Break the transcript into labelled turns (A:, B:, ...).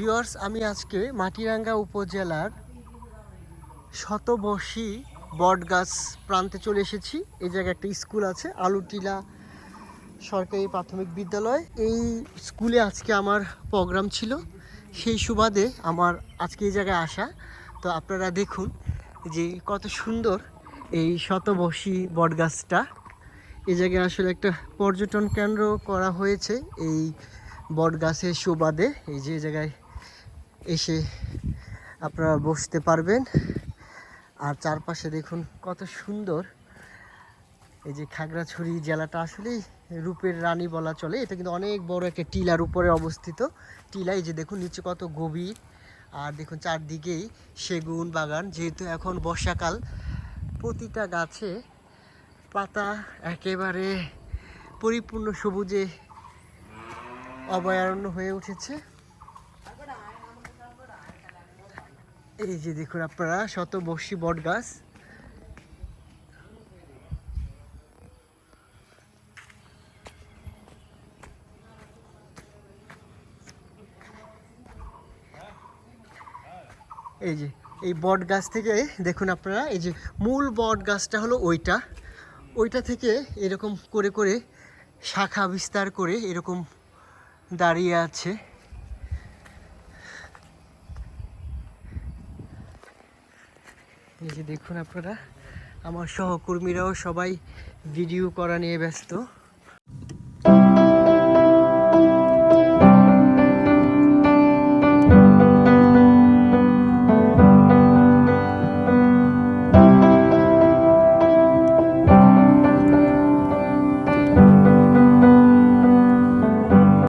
A: Viewers, আমি আজকে মাটিরাঙ্গা উপজেলার শতবর্ষী বটগাছ প্রান্তে চলে এসেছি। এই জায়গায় একটা স্কুল আছে, আলুটিলা সরকারি প্রাথমিক বিদ্যালয়। এই স্কুলে আজকে আমার প্রোগ্রাম ছিল। সেই সুবাদে আমার আজকে এই জায়গায় আসা। তো আপনারা দেখুন যে কত সুন্দর এই শতবর্ষী বটগাছটা। এই জায়গায় আসলে একটা পর্যটন কেন্দ্র করা হয়েছে এই বট গাছের সুবাদে। এই যে জায়গায় এসে আপনারা বসতে পারবেন। আর চারপাশে দেখুন কত সুন্দর। এই যে খাগড়াছড়ি জেলাটা আসলেই রূপের রানী বলা চলে। এটা কিন্তু অনেক বড় একটা টিলার উপরে অবস্থিত। টিলা, এই যে দেখুন, নিচে কত গভীর। আর দেখুন চারদিকেই সেগুন বাগান। যেহেতু এখন বর্ষাকাল, প্রতিটা গাছে পাতা একেবারে পরিপূর্ণ সবুজে অভয়ারণ্য হয়ে উঠেছে। এই যে দেখুন আপনারা, শতবর্ষী বট গাছ। এই যে, এই বট গাছ থেকে দেখুন আপনারা, এই যে মূল বট গাছটা হলো ওইটা। ওইটা থেকে এরকম করে করে শাখা বিস্তার করে এরকম দাঁড়িয়ে আছে। এই যে দেখুন আপনারা আমার সহকর্মীরাও সবাই ভিডিও করা নিয়ে ব্যস্ত।